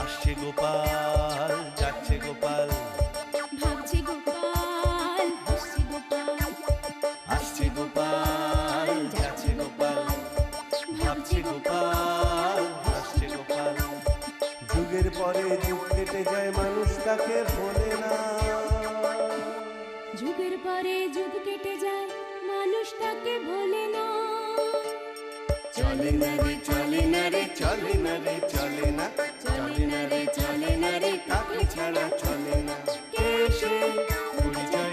আসছে গোপাল যাচ্ছে গোপাল। ভাবছে গোপাল হাসছে গোপাল। আসছে গোপাল যাচ্ছে গোপাল। ভাবছে গোপাল হাসছে গোপাল। যুগের পরে যুগ কেটে যায় মানুষ তাকে ভোলে না। যুগের পরে যুগ কেটে যায় মানুষ তাকে ভোলে চলে না রে চলে না রে চলে না রে চলে না চলে না রে চলে না রে কাকে ছাড়া চলে না। কে সে? পরিচয়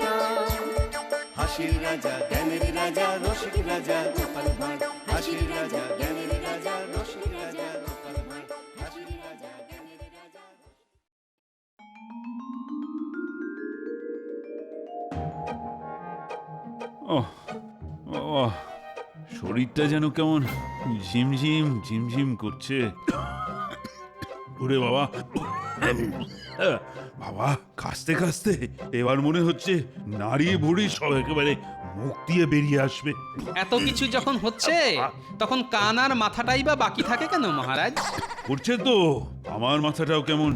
তার? হাসির রাজা, জ্ঞানের রাজা, রসিক রাজা, গোপাল ভাঁড়। হাসির রাজা, জ্ঞানের রাজা, রসিক রাজা, গোপাল ভাঁড়। হাসির রাজা, জ্ঞানের রাজা ওহ ওহ। শরীরটা যেন কেমন ঝিমঝিম ঝিমঝিম করছে। ওরে বাবা। বাবা কাস্তে কাস্তে এবার মনে হচ্ছে নাড়িয়ে ভুড়ি সব একেবারে মুখ দিয়ে বেরিয়ে আসবে। এত কিছু যখন হচ্ছে তখন কান আর মাথাটাই বা বাকি থাকে কেন মহারাজ? করছে তো আমার মাথাটাও কেমন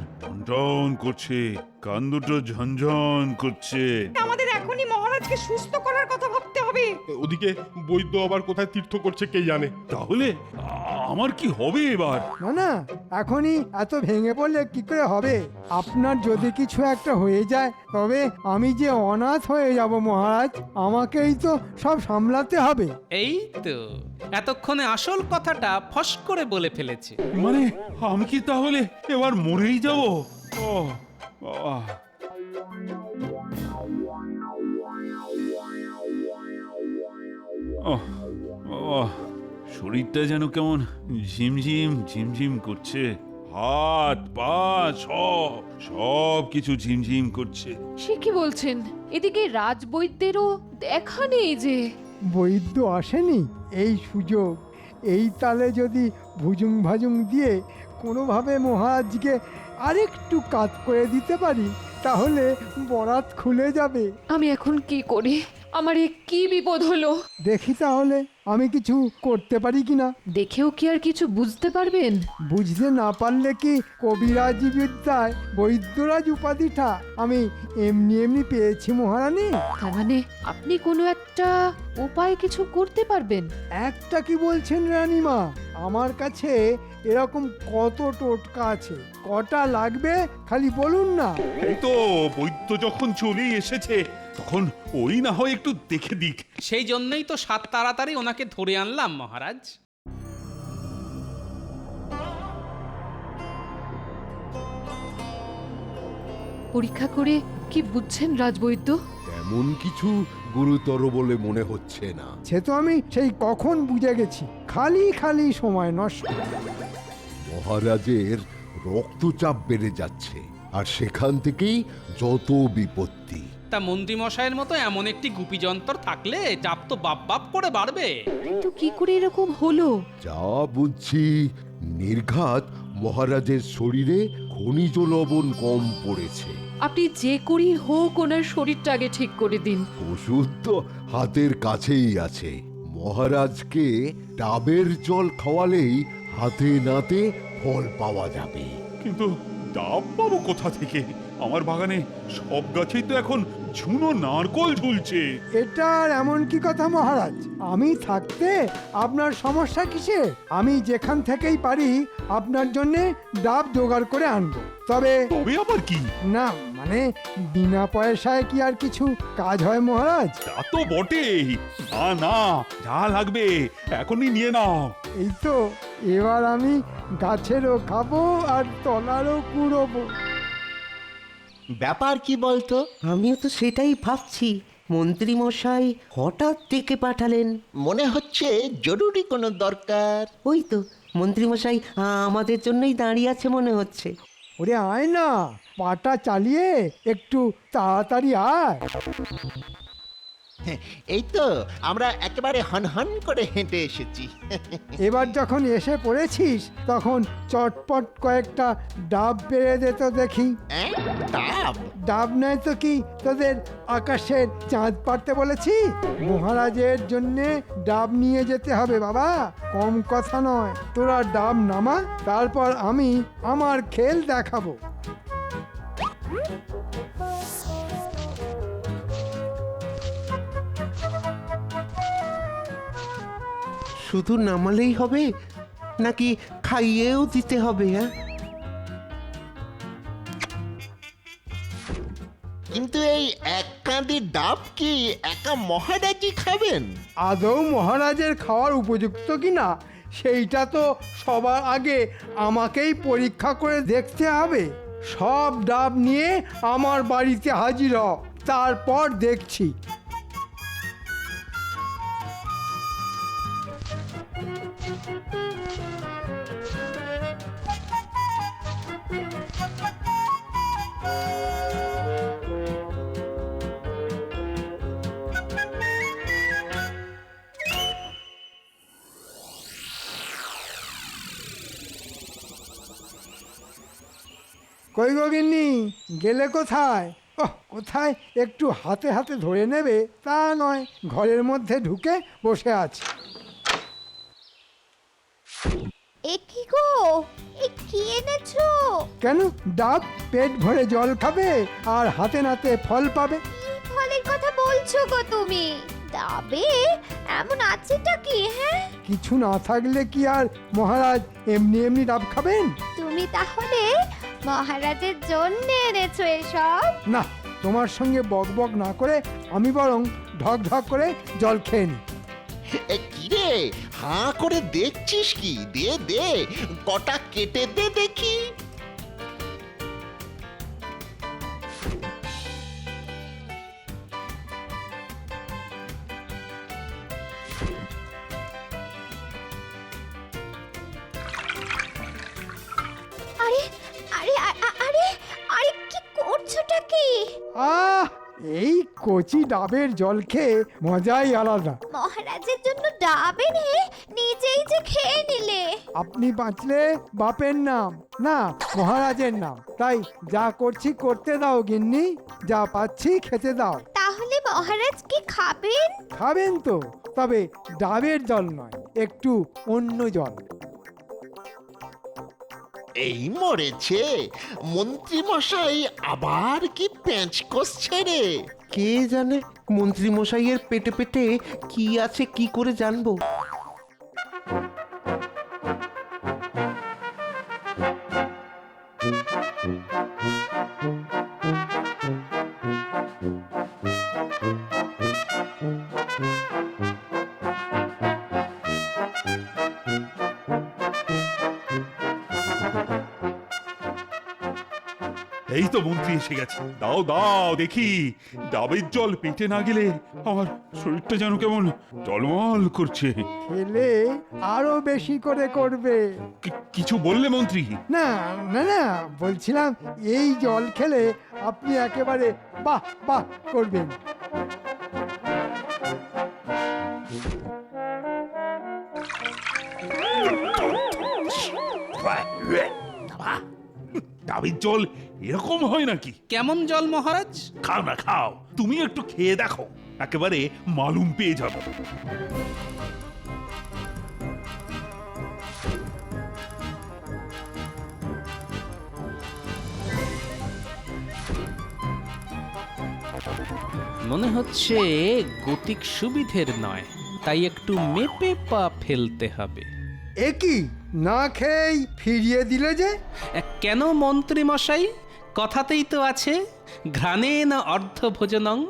টন করছে কান দুটো ঝনঝন করছে। আমাদের এখনই মহারাজকে সুস্থ ভাবতে হবে? ওদিকে বৈদ্য আবার কোথায় তীর্থ করছে কে জানে। তাহলে আমার কি হবে এবার? না না এখনই এত ভেঙে পড়লে কি করে হবে? আপনার যদি কিছু একটা হয়ে যায় তবে আমি যে অনাথ হয়ে যাব মহারাজ আমাকেই তো সব সামলাতে হবে। এই তো এতক্ষণে আসল কথাটা ফস করে বলে ফেলেছে। মানে আমি কি তাহলে এবার মরেই যাব? ও আহ। শরীরটা যেন কেমন ঝিমঝিম ঝিমঝিম করছে। হাত পা সব সব কিছু ঝিমঝিম করছে। সে কি বলছেন? এদিকে রাজবৈদ্যেরও দেখা নেই যে। বৈদ্য আসেনি এই সুযোগ। এই তালে যদি ভুজুং ভাজুং দিয়ে কোনোভাবে মহারাজকে আরেকটু কাত করে দিতে পারি তাহলে বরাত খুলে যাবে। আমি এখন কি করি? আমার এ কি বিপদ হলো? দেখি তাহলে আমি কিছু করতে পারি কিনা? দেখেও কি আর কিছু বুঝতে পারবেন? বুঝতে না পারলে কি কবিরাজি বিদ্যায় বৈদ্যরাজ উপাধিটা আমি এমনি এমনি পেয়েছি মহারানী? তার মানে আপনি কোনো একটা উপায় কিছু করতে পারবেন? একটা কি বলছেন রানীমা? আমার কাছে এরকম কত টোটকা আছে। কটা লাগবে খালি বলুন না। এই তো বৈদ্য যখন চলেই এসেছে তখন ওই না হয় একটু দেখে দিক। সেই জন্যই তো সাত তাড়াতাড়ি ওনাকে ধরে আনলাম মহারাজ। পরীক্ষা করে কি বুঝছেন রাজবৈদ্য? তেমন কিছু গুরুতর বলে মনে হচ্ছে না। সে তো আমি সেই কখন বুঝে গেছি। খালি খালি সময় নষ্ট। মহারাজের রক্তচাপ বেড়ে যাচ্ছে আর সেখান থেকেই যত বিপত্তি। তা মন্ত্রীমশাইয়ের মতো এমন একটি গুপি যন্ত্র থাকলে চাপ তো বাপ বাপ করে বাড়বে। কিন্তু কি করে এরকম হলো? যা বুঝছি নির্ঘাত মহারাজের শরীরে খনিজ লবণ কম পড়েছে। আপনি যে করি হোক ওনার শরীরটা আগে ঠিক করে দিন। ওষুধ তো হাতের কাছেই আছে। মহারাজকে ডাবের জল খাওয়ালেই হাতে নাতে ফল পাওয়া যাবে। কিন্তু ডাব পাবো কোথা থেকে? আমার বাগানে সব গাছেই তো এখন ঝুনো নারকল ঝুলছে। এটা আর এমন কি কথা মহারাজ? আমি থাকতে আপনার সমস্যা কিসে? আমি যেখান থেকেই পারি আপনার জন্য ডাব জোগাড় করে আনব। তবে তবে আবার কি? না মানে বিনা পয়সায় কি আর কিছু কাজ হয় মহারাজ? তা তো বটেই। না না যা লাগবে এখনই নিয়ে নাও। এই তো এবার আমি গাছেরও খাব আর তলারও কুড়োবো। ব্যাপার কি বলতো? আমিও তো সেটাই ভাবছি। মন্ত্রী মশাই হঠাৎ ডেকে পাঠালেন। মনে হচ্ছে জরুরি কোনো দরকার। ওই তো মন্ত্রী মশাই আমাদের জন্যই দাঁড়িয়ে আছে মনে হচ্ছে। ওরে আয় না পাটা চালিয়ে একটু তাড়াতাড়ি আয়। এই তো আমরা একেবারে হনহন করে হেঁটে এসেছি। এবার যখন এসে পড়েছিস তখন চটপট কয়েকটা ডাব পেরে দে তো দেখি। অ্যাঁ? ডাব? ডাব নয় তো কি তোদের আকাশের চাঁদ পাড়তে বলেছি? মহারাজের জন্যে ডাব নিয়ে যেতে হবে বাবা কম কথা নয়। তোরা ডাব নামা তারপর আমি আমার খেল দেখাবো। শুধু নামালেই হবে? নাকি খাইয়েও দিতে হবে হ্যাঁ? কিন্তু এই এক কাঁদি ডাব কি একা মহারাজই খাবেন? আদৌ মহারাজের খাওয়ার উপযুক্ত কিনা? সেইটা তো সবার আগে আমাকেই পরীক্ষা করে দেখতে হবে। সব ডাব নিয়ে আমার বাড়িতে হাজির হ তারপর দেখছি। কই গিন্নি, গেলে কোথায়? ওহ, কোথায়? একটু হাতে হাতে ধরে নেবে, তা নয়, ঘরের মধ্যে ঢুকে বসে আছে। এ কি গো? এ কি এনেছো? কেন? ডাব পেট ভরে জল খাবে আর হাতে নাতে ফল পাবে। কি ফলের কথা বলছো গো তুমি? ডাবে? এমন আছেটা কি হ্যাঁ? কিছু না থাকলে কি আর মহারাজ এমনি এমনি ডাব খাবেন? তুমি তাহলে মহারাজের জন্য এনেছো এসব? না তোমার সঙ্গে বক বক না করে আমি বরং ঢক ঢক করে জল খেয়ে নিই। এ কি রে? হাঁ করে দেখছিস কি? দে দে কটা কেটে দে দেখি। কচি ডাবের জল খেয়ে মজাই আলাদা। মহারাজের জন্য ডাব এনে নিজেই যে খেয়ে নিলে। আপনি বাঁচলে বাপের নাম না মহারাজের নাম। তাই যা করছি করতে দাও গিন্নি যা পাচ্ছি খেতে দাও। তাহলে মহারাজ কি খাবেন? খাবেন তো তবে ডাবের জল নয় একটু অন্য জল। এই মরেছে। মন্ত্রী মশাই আবার কি প্যাঁচ কষছে রে? কে জানে মন্ত্রী মশাইয়ের পেটে পেটে কি আছে কি করে জানব? এই তো মন্ত্রী এসে গেছে। দাও দাও দেখি। ডাবের জল পেটে না গেলে আমার শরীরটা যেন কেমন জলমল করছে। খেলে আরও বেশি করে করবে। কি- কিছু বললে মন্ত্রী? না না না বলছিলাম এই জল খেলে আপনি একেবারে বাহ বাহ করবেন। বাবা, ডাবের জল এরকম হয় নাকি? কেমন জল মহারাজ? খাও না খাও। তুমি একটু খেয়ে দেখো। একেবারে মালুম পেয়ে যাবে। মনে হচ্ছে গতিক সুবিধের নয় তাই একটু মেপে পা ফেলতে হবে। এ কি? না খেয়েই ফিরিয়ে দিলে যে? কেন মন্ত্রী মশাই? কথাতেই তো আছে ঘ্রাণে না অর্ধ ভোজনং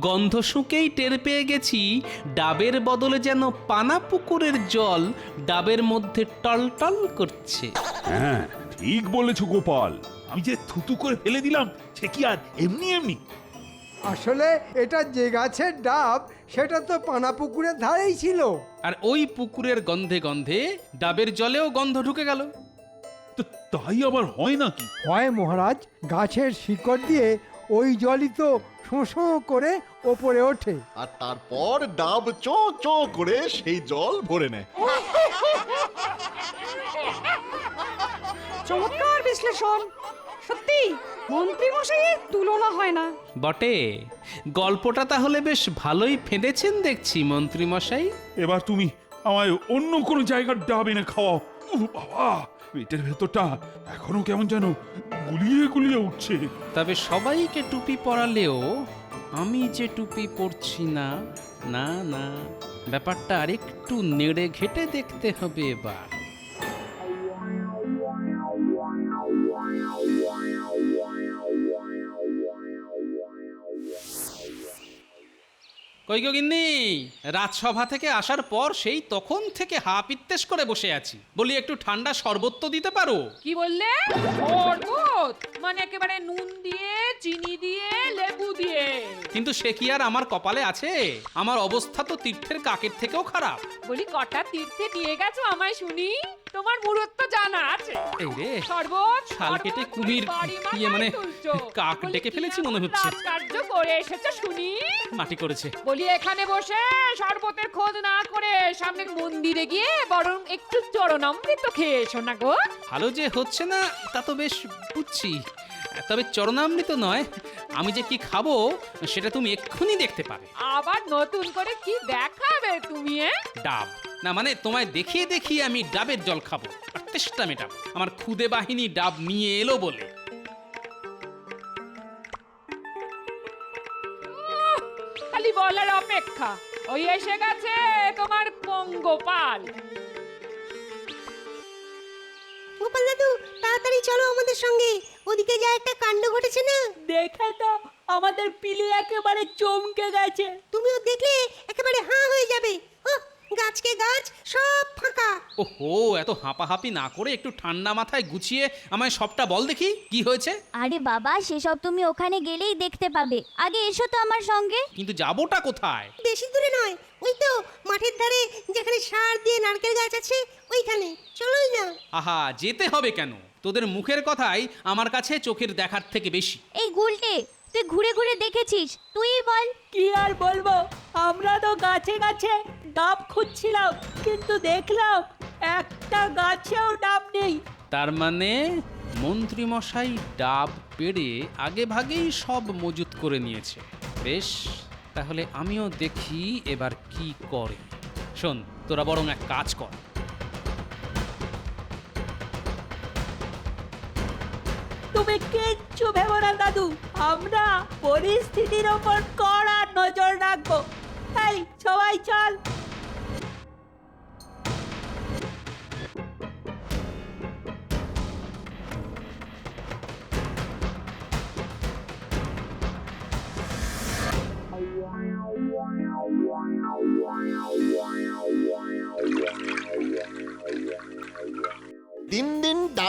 গন্ধ শুঁকেই টের পেয়ে গেছি ডাবের বদলে যেন পানা পুকুরের জল ডাবের মধ্যে টলটল করছে। হ্যাঁ ঠিক বলেছ গোপাল। আমি যে থুতু করে ফেলে দিলাম সে কি আর এমনি এমনি? আসলে এটা যে গাছের ডাব সেটা তো পানা পুকুরের ধারেই ছিল। আর ওই পুকুরের গন্ধে গন্ধে ডাবের জলেও গন্ধ ঢুকে গেল। তো তাই আবার হয় নাকি? হয় মহারাজ গাছের শিকড় দিয়ে ওই জলই তো শোঁ করে ওপরে ওঠে। আর তারপর ডাব চো চো করে সেই জল ভরে নেয়। চমৎকার বিশ্লেষণ। সত্যি? মন্ত্রী মশাইয়ের তুলনা হয় না। বটে। গল্পটা তাহলে বেশ ভালোই ফেঁদেছেন দেখছি মন্ত্রী মশাই এবার তুমি আমায় অন্য কোনো জায়গার ডাব এনে খাওয়াও। ও বাবা পেটের ভেতরটা এখনও কেমন যেন গুলিয়ে গুলিয়ে উঠছে। তবে সবাইকে টুপি পরালেও আমি যে টুপি পরছি না না না ব্যাপারটা আরেকটু নেড়ে ঘেটে দেখতে হবে এবার। কই গো গিন্নি? রাজসভা থেকে আসার পর সেই তখন থেকে হা পিত্তেশ করে বসে আছি। বলি একটু ঠান্ডা শরবত তো দিতে পারো? কি বললে? শরবত? মানে একেবারে নুন দিয়ে চিনি দিয়ে লেবু দিয়ে। কিন্তু সে কি আর আমার কপালে আছে? আমার অবস্থা তো তীর্থের কাকের থেকেও খারাপ। বলি কটা তীর্থে নিয়ে গেছো আমায় শুনি? তোমার মুরত তো জানা আছে। এই রে শরবত শাল কেটে কুমির ইয়ে মানে কাক ডেকে ফেলেছি মনে হচ্ছে। কার্য করে এসেছে শুনি। মাটি করেছে। বলি এখানে বসে শরবতের খোঁজ না করে সামনের মন্দিরে গিয়ে বরং একটু চরণামৃত খেয়ে এসো না গো। ভালো যে হচ্ছে না তা তো বেশ বুঝছি। তবে চরণামৃত নয় আমি যে কি খাব সেটা তুমি এক্ষুনি দেখতে পাবে। আবার নতুন করে কি দেখাবে তুমি এ? ডাব। না মানে তোমায় দেখিয়ে দেখিয়ে আমি ডাবের জল খাব আর তেষ্টা মেটাবো। আমার খুদে বাহিনী ডাব নিয়ে এলো বলে। খালি বলার অপেক্ষা। ওই এসে গেছে তোমার পঙ্গপাল। গোপাল দাদু তাড়াতাড়ি চলো আমাদের সঙ্গে। ওদিকে যা একটা কাণ্ড ঘটেছে না? দেখে তো আমাদের পিলি একেবারে চমকে গেছে। তুমিও দেখলে একেবারে হাঁ হয়ে যাবে। ওহ, গাছকে গাছ সব ফাঁকা। ওহো এত হাঁপাহাঁপি না করে একটু ঠান্ডা মাথায় গুছিয়ে আমায় সবটা বল দেখি কি হয়েছে? আরে বাবা সেসব তুমি ওখানে গেলেই দেখতে পাবে। আগে এসো তো আমার সঙ্গে। কিন্তু যাবোটা কোথায়? বেশি দূরে নয় ওই তো মাঠের ধারে যেখানে সার দিয়ে নারকেল গাছ আছে ওইখানে। চলোই না। আহা যেতে হবে কেন? তোদের মুখের কথাই আমার কাছে চোখের দেখার থেকে বেশি। এই গুলটে তুই ঘুরে ঘুরে দেখেছিস তুই বল। কি আর বলব? আমরা তো গাছে গাছে ডাব খুঁজছিলাম কিন্তু দেখলাম একটা গাছেও ডাব নেই। তার মানে মন্ত্রী মশাই ডাব পেড়ে আগে ভাগেই সব মজুত করে নিয়েছে। বেশ তাহলে আমিও দেখি এবার কি করে। শোন তোরা বরং এক কাজ কর। কিচ্ছু ভেবো না দাদু। আমরা পরিস্থিতির ওপর কড়া নজর রাখব। এই সবাই চল।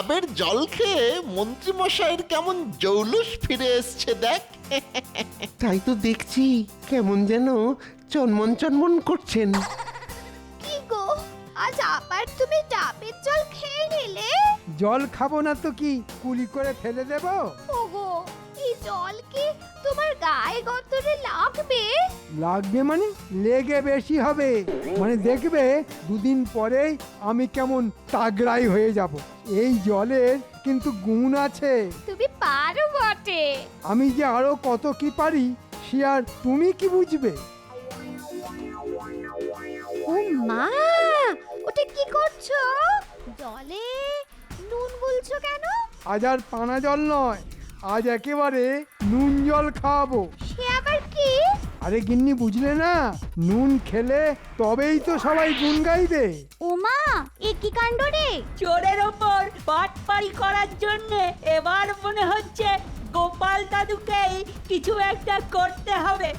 ডাবের জল খেয়ে মন্ত্রীমশাইয়ের কেমন জৌলুস ফিরে এসছে দেখ। তাই তো দেখছি কেমন যেন চনমন চনমন করছেন। কি গো আজ আবার তুমি ডাবের জল খেয়ে নিলে? জল খাব না তো কি? কুলি করে ফেলে দেবো? ওগো জল কি তোমার গায়ে গতরে লাগবে? লাগবে মানে লেগে বেশি হবে। মানে দেখবে দুদিন পরেই আমি কেমন তাগড়াই হয়ে যাব। এই জলের কিন্তু গুণ আছে। তুমি পারো বটে। আমি যে আরও কত কি পারি সে আর তুমি কি বুঝবে? ও মা ওটা কি করছ? জলে নুন গুলছো কেন? আজ আর পানা জল নয়। আজ একেবারে নুন জল খাওয়াবো। সে আবার কি? আরে গিন্নি বুঝলে না? নুন খেলে তবেই তো সবাই গুন গাইবে। ও মা এ কি কাণ্ড রে? চোরের ওপর পাটপাড়ি করার জন্য এবার মনে হচ্ছে গোপাল দাদুকেই কিছু একটা করতে হবে।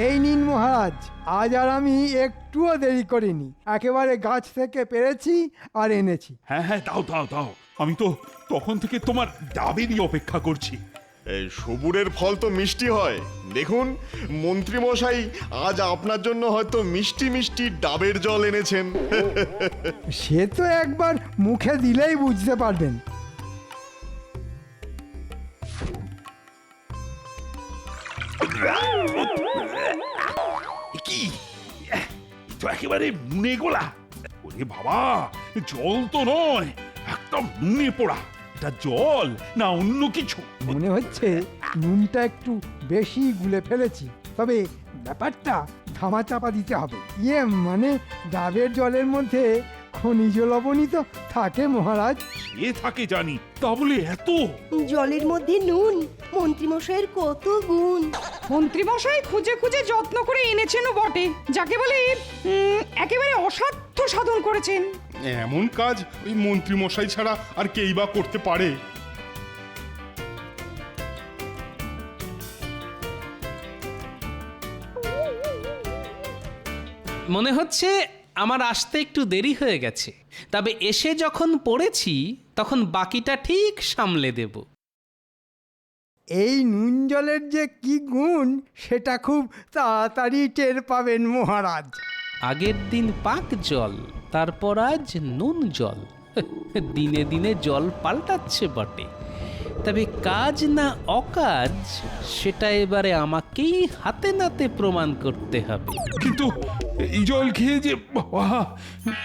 এই নিন মহারাজ আজ আর আমি একটুও দেরি করিনি। একেবারে গাছ থেকে পেরেছি আর এনেছি। হ্যাঁ হ্যাঁ দাও দাও দাও। আমি তো তখন থেকে তোমার ডাবেরই অপেক্ষা করছি। এই সবুরের ফল তো মিষ্টি হয়। দেখুন মন্ত্রী মশাই আজ আপনার জন্য হয়তো মিষ্টি মিষ্টি ডাবের জল এনেছেন। সে তো একবার মুখে দিলেই বুঝতে পারবেন। তো একেবারে নুনে গোলা ওরে বাবা জল তো নয় একদম নুনে পোড়া। এটা জল না অন্য কিছু। মনে হচ্ছে নুনটা একটু বেশি গুলে ফেলেছি। তবে ব্যাপারটা ধামা চাপা দিতে হবে। ইয়ে মানে ডাবের জলের মধ্যে খনিজ লবণই তো থাকে মহারাজ। সে থাকে জানি তা বলে এত? জলের মধ্যে নুন? মন্ত্রীমশাইয়ের কত গুণ? মন্ত্রীমশাই খুঁজে খুঁজে যত্ন করে এনেছেনও বটে যাকে বলে উম, একেবারে অসাধ্য সাধন করেছেন। এমন কাজ ওই মন্ত্রীমশাই ছাড়া আর কেই বা করতে পারে? মনে হচ্ছে আমার আসতে একটু দেরি হয়ে গেছে তবে এসে যখন পড়েছি তখন বাকিটা ঠিক সামলে দেব। এই নুন জলের যে কি গুণ, সেটা খুব তাড়াতাড়ি টের পাবেন মহারাজ। আগের দিন পাক জল, তারপর আজ নুন জল। দিনে দিনে জল পাল্টাচ্ছে বটে। তবে কাজ না অকাজ সেটা এবারে আমাকেই হাতে নাতে প্রমাণ করতে হবে। কিন্তু এই জল খেয়ে যে বাবা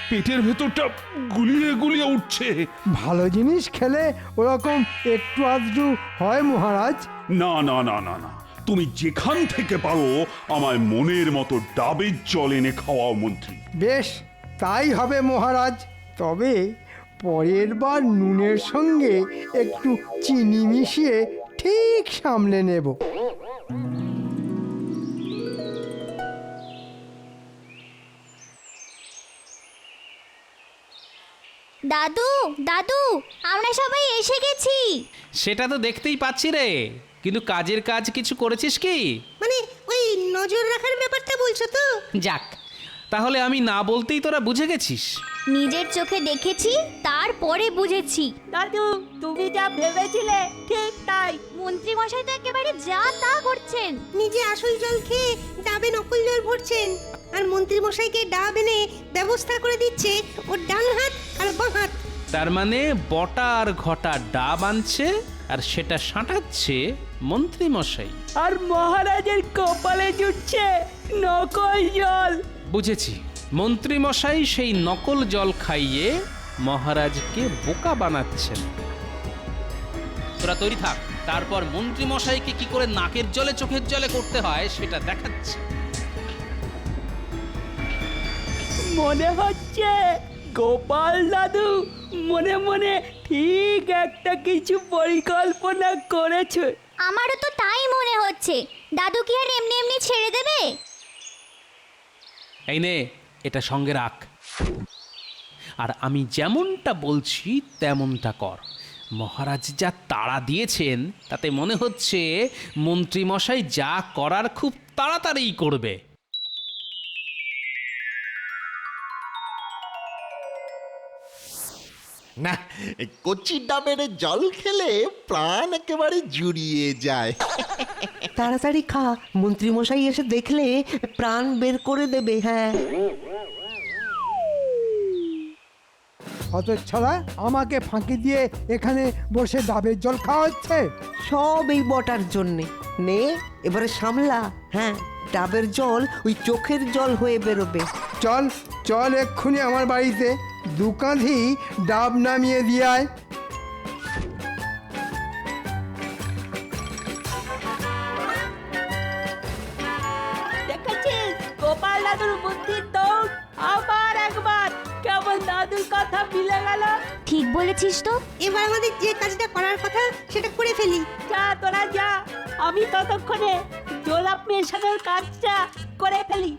পেটের ভেতরটা গুলিয়ে গুলিয়ে উঠছে। ভালো জিনিস খেলে ওরকম একটু আধটু হয় মহারাজ। না না না না না। তুমি যেখান থেকে পারো আমায় মনের মতো ডাবের জল এনে খাওয়াও মন্ত্রী। বেশ তাই হবে মহারাজ। তবে পরের বার নুনের সঙ্গে একটু চিনি মিশিয়ে ঠিক সামলে নেব। দাদু দাদু আমরা সবাই এসে গেছি। সেটা তো দেখতেই পাচ্ছি রে। কিন্তু কাজের কাজ কিছু করেছিস কি? মানে ওই নজর রাখার ব্যাপারটা বলছো তো? যাক তাহলে আমি না বলতেই তোরা বুঝে গেছিস? নিজের চোখে দেখেছি তারপরে বুঝেছি। দাদু তুমি যা ভেবেছিলে ঠিক তাই। মন্ত্রী মশাই তো একেবারে যা তা করছেন। নিজে আসল জল খেয়ে ডাবে নকল জল ভরছেন। আর মন্ত্রী মশাইকে ডাব এনে ব্যবস্থা করে দিচ্ছে ওর ডান হাত আর বাঁ হাত। তার মানে বটা আর ঘটা ডাব আনছে আর সেটা সাঁটাচ্ছে মন্ত্রী মশাই আর মহারাজের কপালে জুটছে নকল জল। বুঝেছি। মন্ত্রী মশাই সেই নকল জল খাইয়ে মহারাজকে বোকা বানাচ্ছেন। তোরা তৈরি থাক তারপর মন্ত্রী মশাইকে কি করে নাকের জলে চোখের জলে করতে হয় সেটা দেখাচ্ছে। মনে হচ্ছে গোপাল দাদু মনে মনে ঠিক একটা কিছু পরিকল্পনা করেছে। আমারও তো তাই মনে হচ্ছে। দাদু কি আর এমনি এমনি ছেড়ে দেবে? এই নে, এটা সঙ্গে রাখ। আর আমি যেমনটা বলছি, তেমনটা কর। মহারাজ যা তাড়া দিয়েছেন, তাতে মনে হচ্ছে মন্ত্রীমশাই যা করার খুব তাড়াতাড়িই করবে। না এই কচি ডাবের জল খেলে প্রাণ একেবারে জুড়িয়ে যায়। তাড়াতাড়ি খা মন্ত্রী মশাই এসে দেখলে প্রাণ বের করে দেবে হ্যাঁ। অত ছড়া আমাকে ফাঁকি দিয়ে এখানে বসে ডাবের জল খাওয়া হচ্ছে? সব এই বটার জন্যে। নে এবারে সামলা হ্যাঁ ডাবের জল ওই চোখের জল হয়ে বেরোবে। চল চল এক্ষুনি আমার বাড়িতে। দু কাঁধি ডাব নামিয়ে দিয়ে দেখেছিস? গোপাল দাদুর বুদ্ধির দৌড় আবার একবার। কেমন দাদুর কথা মিলে গেল? ঠিক বলেছিস তো। এবার আমাদের যে কাজটা করার কথা সেটা করে ফেলি। যা তোরা যা। আমি ততক্ষণে জোলাপ মেশানোর কাজটা করে ফেলি।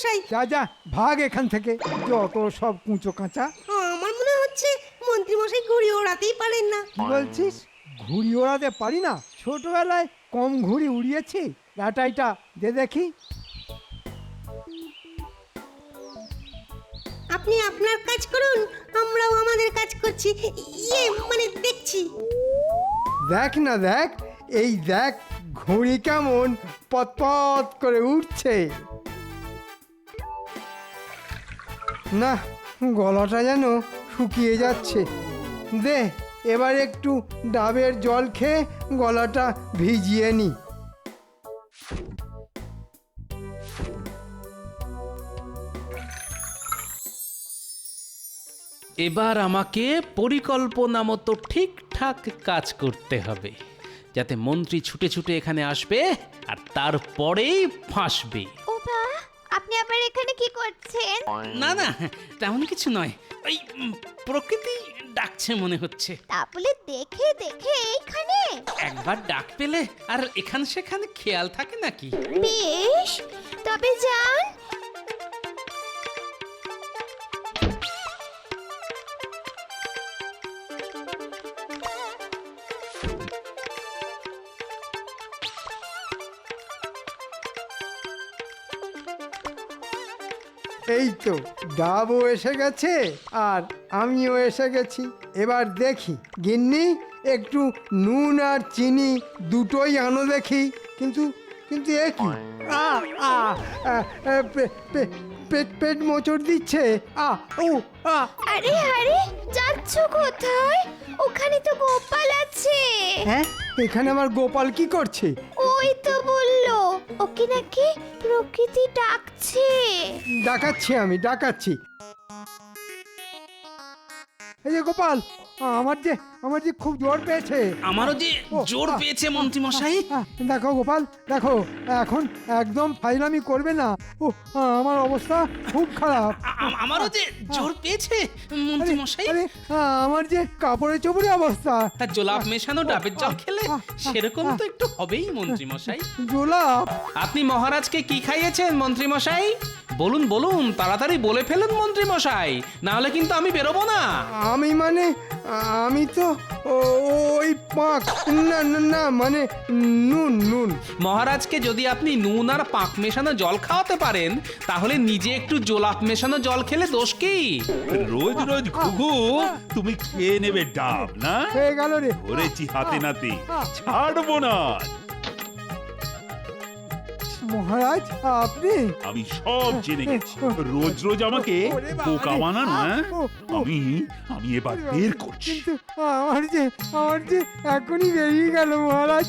মশাই। যা যা ভাগ এখান থেকে। যত সব কুঁচো কাঁচা। আমার মনে হচ্ছে মন্ত্রী মশাই ঘুড়ি ওড়াতেই পারেন না। কি বলছিস? ঘুড়ি ওড়াতে পারি না? ছোটবেলায় কম ঘুড়ি উড়িয়েছি। লাটাইটা দে দেখি। আপনি আপনার কাজ করুন আমরাও আমাদের কাজ করছি। ইয়ে মানে দেখছি। দেখ না দেখ এই দেখ ঘুড়ি কেমন পতপত করে উঠছে। না গলাটা যেন শুকিয়ে যাচ্ছে। দে এবার একটু ডাবের জল খেয়ে গলাটা ভিজিয়ে নি। এবার আমাকে পরিকল্পনা মতো ঠিকঠাক কাজ করতে হবে যাতে মন্ত্রী ছুটে ছুটে এখানে আসবে আর তারপরেই ফাঁসবে। আপনি আবার এখানে কি করছেন? না না তেমন কিছু নয়। ওই উম, প্রকৃতি ডাকছে মনে হচ্ছে। তা বলে দেখে দেখে এইখানে। একবার ডাক পেলে আর এখান সেখানে খেয়াল থাকে নাকি? বেশ তবে যান। এই তো ডাবও এসে গেছে আর আমিও এসে গেছি। এবার দেখি গিন্নি একটু নুন আর চিনি দুটোই আনো দেখি। কিন্তু কিন্তু এ কি? আ আ আ, আ, পে- পে- পেট পেট মোচড় দিচ্ছে। আ ও আ। আরে আরে যাচ্ছ কোথায়? ওখানে তো গোপাল আছে। হ্যাঁ এখানে আমার গোপাল কি করছে? ওই তো বলল ওকে নাকি প্রকৃতি ডাকছে। ডাকাচ্ছি আমি ডাকাচ্ছি। এই যে গোপাল আমার যে আমার যে খুব জোর পেয়েছে। আমারও যে জোর পেয়েছে মন্ত্রী মশাই দেখো গোপাল দেখো এখন একদম ফাইলামি করবে না। ও আমার অবস্থা খুব খারাপ। আমারও যে জোর পেয়েছে মন্ত্রী মশাই আমার যে কাপড়ে চোপড়ে অবস্থা। তা জোলাপ মেশানো ডাবের জল খেলে সেরকম তো একটু হবেই মন্ত্রী মশাই জোলাপ। আপনি মহারাজকে কি খাইয়েছেন মন্ত্রী মশাই বলুন বলুন তাড়াতাড়ি বলে ফেলুন মন্ত্রী মশাই না হলে কিন্তু আমি বেরোবো না। আমি মানে আমি তো ওই পাক না না, না মানে নুন নুন। মহারাজকে যদি আপনি নুন আর পাক মেশানো জল খাওয়াতে পারেন তাহলে নিজে একটু জোলাপ মেশানো জল খেলে দোষ কি? রোজ রোজ ঘুঘু তুমি খেয়ে নেবে ডাব না? হয়ে গেল রে। ধরেছি হাতে নাতে। ছাড়বো না। মহারাজ আপনি আমি সব জেনে গেছি রোজ রোজ আমাকে বোকা বানানো আমি আমি এবার বের করছি আমার যে আমার যে এখনই বেরিয়ে গেল মহারাজ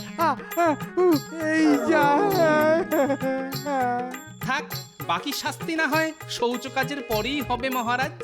এই যা থাক বাকি শাস্তি না হয় শৌচ কাজের পরেই হবে মহারাজ